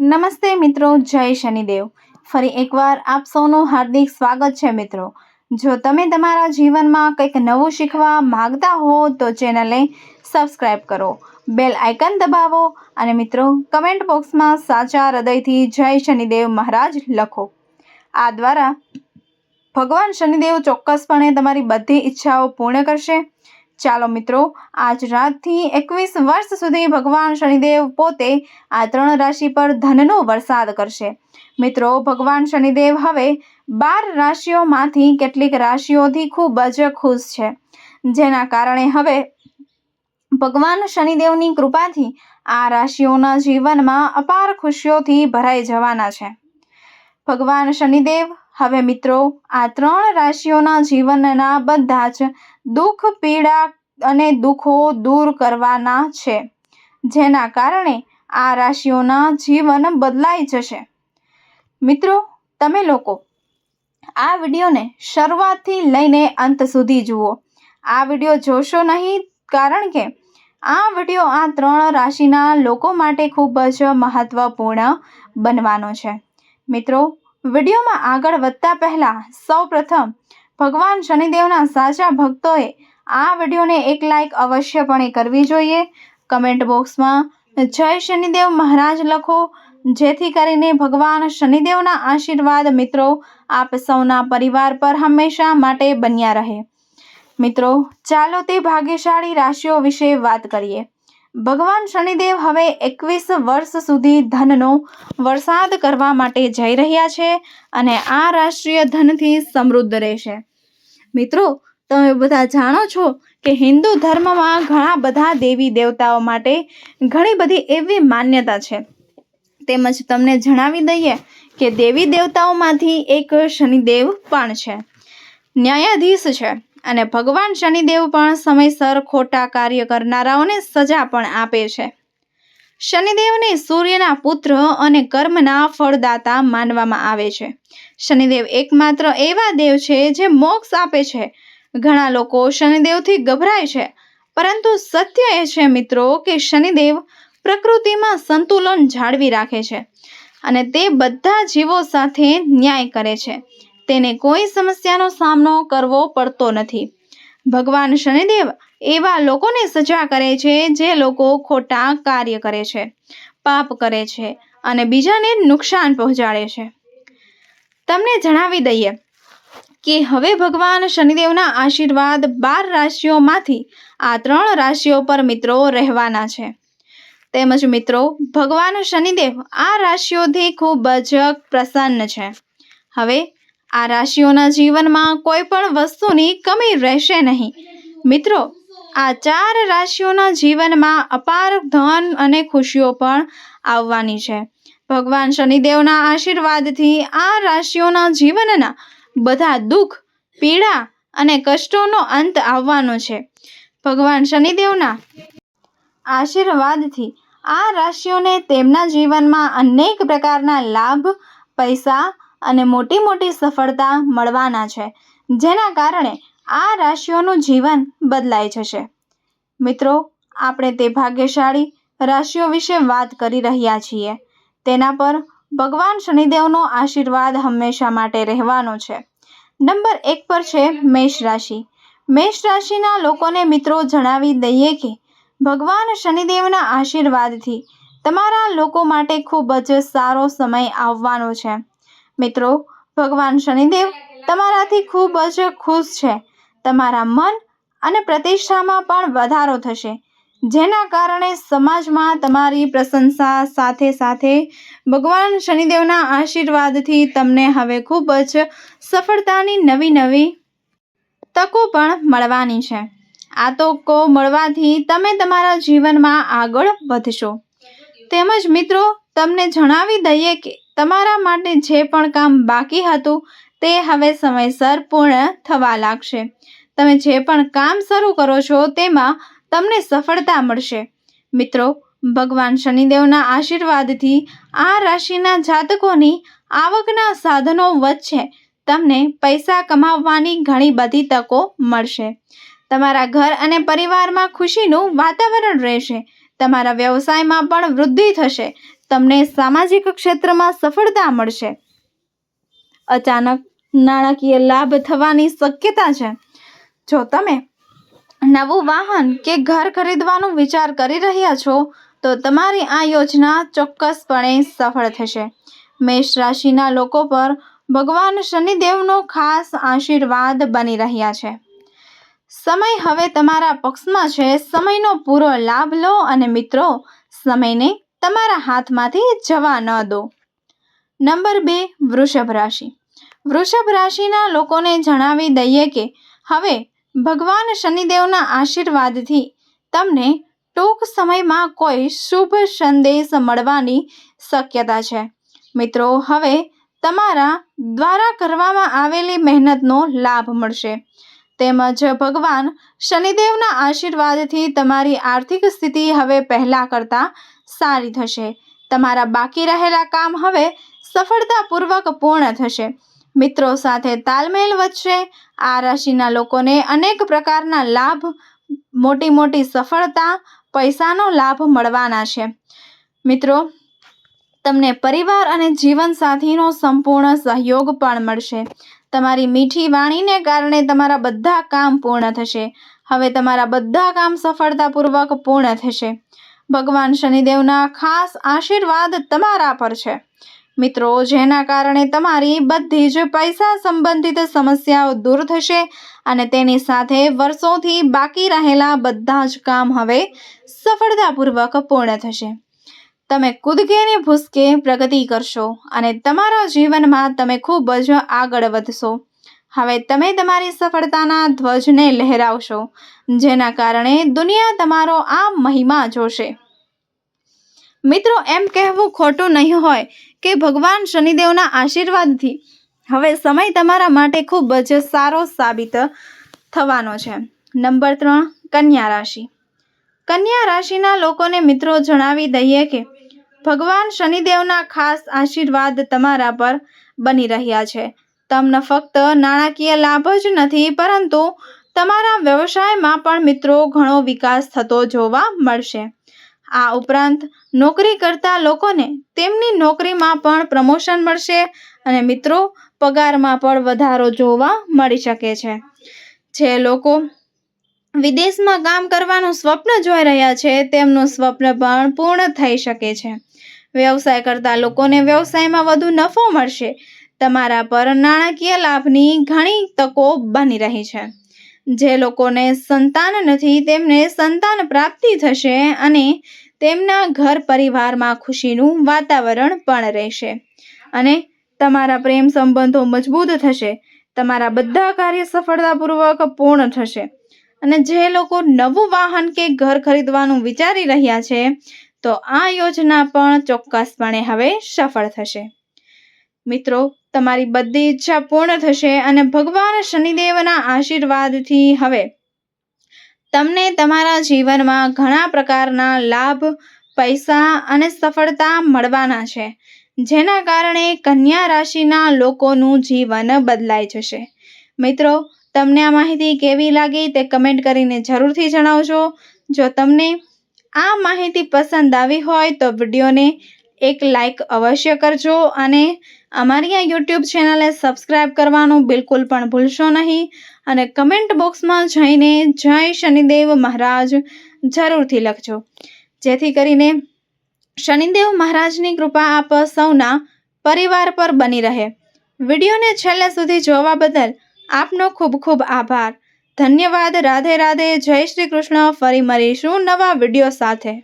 નમસ્તે મિત્રો, જય શનિદેવ. ફરી એકવાર આપ સૌનું હાર્દિક સ્વાગત છે મિત્રો. જો તમે તમારા જીવનમાં કંઈક નવું શીખવા માગતા હો, તો ચેનલને સબસ્ક્રાઈબ કરો, બેલ આઇકન દબાવો અને મિત્રો, કમેન્ટ બોક્સમાં સાચા હૃદયથી જય શનિદેવ મહારાજ લખો. આ દ્વારા ભગવાન શનિદેવ ચોક્કસપણે તમારી બધી ઈચ્છાઓ પૂર્ણ કરશે. ચાલો મિત્રો, આજ રાતથી એકવીસ વર્ષ સુધી ભગવાન શનિદેવ પોતે આ ત્રણ રાશિ પર ધનનો વરસાદ કરશે. મિત્રો, ભગવાન શનિદેવ હવે બાર રાશિઓમાંથી કેટલીક રાશિઓથી ખૂબ જ ખુશ છે. જેના કારણે હવે ભગવાન શનિદેવની કૃપાથી આ રાશિઓના જીવનમાં અપાર ખુશીઓથી ભરાઈ જવાના છે. ભગવાન શનિદેવ હવે મિત્રો, આ ત્રણ રાશિઓના જીવનના બધા જ દુઃખ, પીડા અને દુઃખો દૂર કરવાના છે, જેના કારણે આ રાશિઓના જીવન બદલાઈ જશે. મિત્રો, તમે લોકો આ વિડીયોને શરૂઆતથી લઈને અંત સુધી જુઓ. આ વીડિયો જોશો નહીં, કારણ કે આ વીડિયો આ ત્રણ રાશિના લોકો માટે ખૂબ જ મહત્વપૂર્ણ બનવાનો છે. મિત્રો વિડીયોમાં આગળ વધતા પહેલાં સૌ પ્રથમ ભગવાન શનિદેવના સાચા ભક્તોએ આ વિડીયોને એક લાઈક અવશ્યપણે કરવી જોઈએ. કમેન્ટ બોક્સમાં જય શનિદેવ મહારાજ લખો. જેથી કરીને ભગવાન શનિદેવના આશીર્વાદ મિત્રો આપ સૌના પરિવાર પર હંમેશા માટે બન્યા રહે. મિત્રો, ચાલો તે ભાગ્યશાળી રાશિઓ વિશે વાત કરીએ. ભગવાન શનિદેવ હવે એકવીસ વર્ષ સુધી ધનનો વરસાદ કરવા માટે જઈ રહ્યા છે અને આ રાષ્ટ્રીય ધનથી સમૃદ્ધ રહેશે. મિત્રો, તમે બધા જાણો છો કે હિન્દુ ધર્મમાં ઘણા બધા દેવી દેવતાઓ માટે ઘણી બધી એવી માન્યતા છે. તેમજ તમને જણાવી દઈએ કે દેવી દેવતાઓમાંથી એક શનિદેવ પણ છે. ન્યાયાધીશ છે. અને ભગવાન શનિદેવ પણ સમયસર ખોટા કાર્ય કરનારાઓને સજા પણ આપે છે. શનિદેવને સૂર્યના પુત્ર અને કર્મના ફળદાતા માનવામાં આવે છે. શનિદેવ એકમાત્ર એવા દેવ છે જે મોક્ષ આપે છે. ઘણા લોકો શનિદેવથી ગભરાય છે, પરંતુ સત્ય એ છે મિત્રો કે શનિદેવ પ્રકૃતિમાં સંતુલન જાળવી રાખે છે અને તે બધા જીવો સાથે ન્યાય કરે છે. તેને કોઈ સમસ્યાનો સામનો કરવો પડતો નથી. ભગવાન શનિદેવ એવા લોકોને સજા કરે છે જે લોકો ખોટા કાર્ય કરે છે, પાપ કરે છે અને બીજાને નુકસાન પહોંચાડે છે. તમને જણાવી દઈએ કે હવે ભગવાન શનિદેવના આશીર્વાદ બાર રાશિઓમાંથી આ ત્રણ રાશિઓ પર મિત્રો રહેવાના છે. તેમજ મિત્રો, ભગવાન શનિદેવ આ રાશિઓથી ખૂબ જ પ્રસન્ન છે. હવે આ રાશિઓના જીવનમાં કોઈ પણ વસ્તુની કમી રહેશે નહીં. મિત્રો, આ ચાર રાશિઓના જીવનમાં અપાર ધન અને ખુશીઓ પણ આવવાની છે. ભગવાન શનિદેવના આશીર્વાદથી આ રાશિઓના જીવનના બધા દુઃખ, પીડા અને કષ્ટોનો અંત આવવાનો છે. ભગવાન શનિદેવના આશીર્વાદથી આ રાશિઓને તેમના જીવનમાં અનેક પ્રકારના લાભ, પૈસા અને મોટી મોટી સફળતા મળવાના છે, જેના કારણે આ રાશિઓનું જીવન બદલાઈ જશે. મિત્રો, આપણે તે ભાગ્યશાળી રાશિઓ વિશે વાત કરી રહ્યા છીએ. તેના પર ભગવાન શનિદેવનો આશીર્વાદ હંમેશા માટે રહેવાનો છે. નંબર એક પર છે મેષ રાશિ. મેષ રાશિના લોકોને મિત્રો જણાવી દઈએ કે, ભગવાન શનિદેવના આશીર્વાદથી તમારા લોકો માટે ખૂબ જ સારો સમય આવવાનો છે. મિત્રો, ભગવાન શનિદેવ તમારાથી ખૂબ જ ખુશ છે. તમારા મન અને પ્રતિષ્ઠામાં પણ વધારો થશે. જેના કારણે સમાજમાં તમારી પ્રશંસા સાથે સાથે ભગવાન શનિદેવના આશીર્વાદથી તમને હવે ખૂબ જ સફળતાની નવી નવી તકો પણ મળવાની છે. આ તકો મળવાથી તમે તમારા જીવનમાં આગળ વધશો. તેમજ મિત્રો, તમને જણાવી દઈએ કે તમારા માટે જે પણ કામ બાકી હતું તે હવે સમયસર પૂર્ણ થવા લાગશે. તમે જે પણ કામ શરૂ કરો છો તેમાં તમને સફળતા મળશે. મિત્રો, ભગવાન શનિદેવના આશીર્વાદથી આ રાશિના જાતકોની આવકના સાધનો વચ્ચે તમને પૈસા કમાવવાની ઘણી બધી તકો મળશે. તમારા ઘર અને પરિવારમાં ખુશીનું વાતાવરણ રહેશે. તમારા વ્યવસાયમાં પણ વૃદ્ધિ થશે. તમને સામાજિક ક્ષેત્રમાં સફળતા મળશે. અચાનક નાણાકીય લાભ થવાની શક્યતા છે. જો તમે નવું વાહન કે ઘર ખરીદવાનો વિચાર કરી રહ્યા છો, તો તમારી આ યોજના ચોક્કસપણે સફળ થશે. મેષ રાશિના લોકો પર ભગવાન શનિદેવનો ખાસ આશીર્વાદ બની રહ્યા છે. સમય હવે તમારા પક્ષમાં છે. સમયનો પૂરો લાભ લો અને મિત્રો, સમયને તમારા હાથમાંથી જવા ન દો. નંબર બે, વૃષભ રાશિ. વૃષભ રાશિના લોકોને જણાવી દઈએ કે હવે ભગવાન શનિદેવના આશીર્વાદથી તમને ટૂંક સમયમાં કોઈ શુભ સંદેશ મળવાની શક્યતા છે. મિત્રો, હવે તમારા દ્વારા કરવામાં આવેલી મહેનતનો લાભ મળશે. તેમજ ભગવાન શનિદેવના આશીર્વાદથી તમારી આર્થિક સ્થિતિ હવે પહેલાં કરતાં સારી થશે. તમારા બાકી રહેલા કામ હવે સફળતાપૂર્વક પૂર્ણ થશે. મિત્રો સાથે તાલમેલ વધશે. આ રાશિના લોકોને અનેક પ્રકારના લાભ, મોટી મોટી સફળતા, પૈસાનો લાભ મળવાના છે. મિત્રો, તમને પરિવાર અને જીવનસાથીનો સંપૂર્ણ સહયોગ પણ મળશે. તમારી મીઠી વાણીને કારણે તમારા બધા કામ પૂર્ણ થશે. હવે તમારા બધા કામ સફળતાપૂર્વક પૂર્ણ થશે. ભગવાન શનિદેવના ખાસ આશીર્વાદ તમારા પર છે. મિત્રો, જેના કારણે તમારી બધી જ પૈસા સંબંધિત સમસ્યાઓ દૂર થશે અને તેની સાથે વર્ષોથી બાકી રહેલા બધા જ કામ હવે સફળતાપૂર્વક પૂર્ણ થશે. તમે કૂદકે ને ભૂસકે પ્રગતિ કરશો અને તમારા જીવનમાં તમે ખૂબ જ આગળ વધશો. હવે તમે તમારી સફળતાના ધ્વજને લહેરાવશો, જેના કારણે દુનિયા તમારો આ મહિમા જોશે. મિત્રો, એમ કહેવું ખોટું નહીં હોય કે ભગવાન શનિદેવના આશીર્વાદથી. હવે સમય તમારા માટે ખૂબ જ સારો સાબિત થવાનો છે. નંબર ત્રણ, કન્યા રાશિ. કન્યા રાશિના લોકોને મિત્રો જણાવી દઈએ કે, ભગવાન શનિદેવના ખાસ આશીર્વાદ તમારા પર બની રહ્યા છે. તમને ફક્ત નાણાકીય લાભ જ નથી, પરંતુ તમારા વ્યવસાયમાં પણ મિત્રો ઘણો વિકાસ થતો જોવા મળશે. આ ઉપરાંત નોકરી કરતા લોકોને તેમની નોકરીમાં પણ પ્રમોશન મળશે અને મિત્રો પગારમાં પણ વધારો જોવા મળી શકે છે. જે લોકો વિદેશમાં કામ કરવાનું સ્વપ્ન જોઈ રહ્યા છે, તેમનું સ્વપ્ન પણ પૂર્ણ થઈ શકે છે. વ્યવસાય કરતા લોકોને વ્યવસાયમાં વધુ નફો મળશે તમારા પર નાણાકીય લાભની ઘણી તકો બની રહી છે. જે લોકોને સંતાન નથી, તેમને સંતાન પ્રાપ્તિ થશે અને તેમના ઘર પરિવારમાં ખુશીનું વાતાવરણ પણ રહેશે. અને તમારા પ્રેમ સંબંધો મજબૂત થશે, તમારા બધા કાર્ય સફળતાપૂર્વક પૂર્ણ થશે. અને જે લોકો નવું વાહન કે ઘર ખરીદવાનું વિચારી રહ્યા છે, તો આ યોજના પણ ચોક્કસપણે હવે સફળ થશે. મિત્રો તમારી બધી ઈચ્છા પૂર્ણ થશે અને ભગવાન શનિદેવના આશીર્વાદથી હવે તમને તમારા જીવનમાં ઘણા પ્રકારના લાભ, પૈસા અને સફળતા મળવાના છે, જેના કારણે કન્યા રાશિના લોકોનું જીવન બદલાઈ જશે. મિત્રો, તમને આ માહિતી કેવી લાગી તે કમેન્ટ કરીને જરૂરથી જણાવજો. જો તમને આ માહિતી પસંદ આવી હોય તો વિડીયોને એક લાઈક અવશ્ય કરજો અને અમારી આ યુટ્યુબ ચેનલને સબસ્ક્રાઇબ કરવાનું બિલકુલ પણ ભૂલશો નહીં અને કમેન્ટ બોક્સમાં જઈને જય શનિદેવ મહારાજ જરૂરથી લખજો. જેથી કરીને શનિદેવ મહારાજની કૃપા આપ સૌના પરિવાર પર બની રહે. વિડીયોને છેલ્લે સુધી જોવા બદલ આપનો ખૂબ ખૂબ આભાર. ધન્યવાદ. રાધે રાધે. જય શ્રી કૃષ્ણ. ફરી મળીશું નવા વીડિયો સાથે.